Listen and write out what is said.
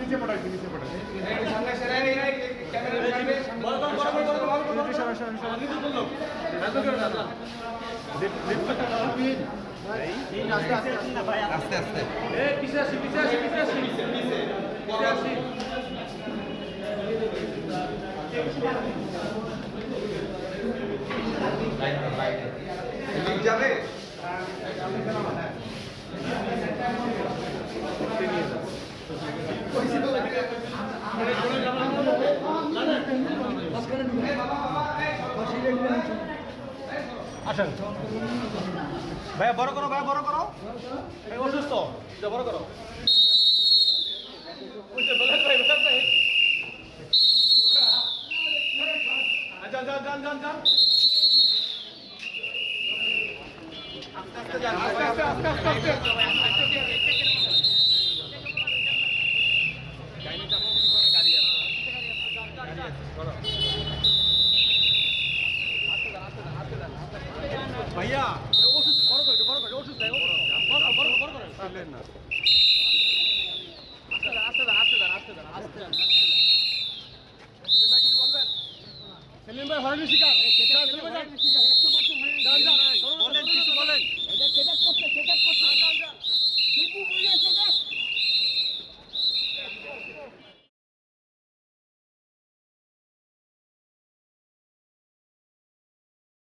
নিচে পড়াইছি নিচে পড়াইছি আস্তে আস্তে যাবে আসেন। ভাইয়া, বড় করো, ভাইয়া, বড় করো। অসুস্থ। বড় করো। ভাই। যান যান যান যান আস্তে আস্তে আস্তে আস্তে আস্তে। ভাইয়া ওষুধ বড় করে বড় করে ওষুধ দেয় বড় বড় বড় করে না আস্তে আস্তে আস্তে আস্তে আস্তে বলবেন সেলিম ভাই হরেন শিকার সেলিম ভাই শিকার একটু বলেন কিছু বলেন। এটা কেটে করছে কেটে করছে। দীপু বলেন সেটা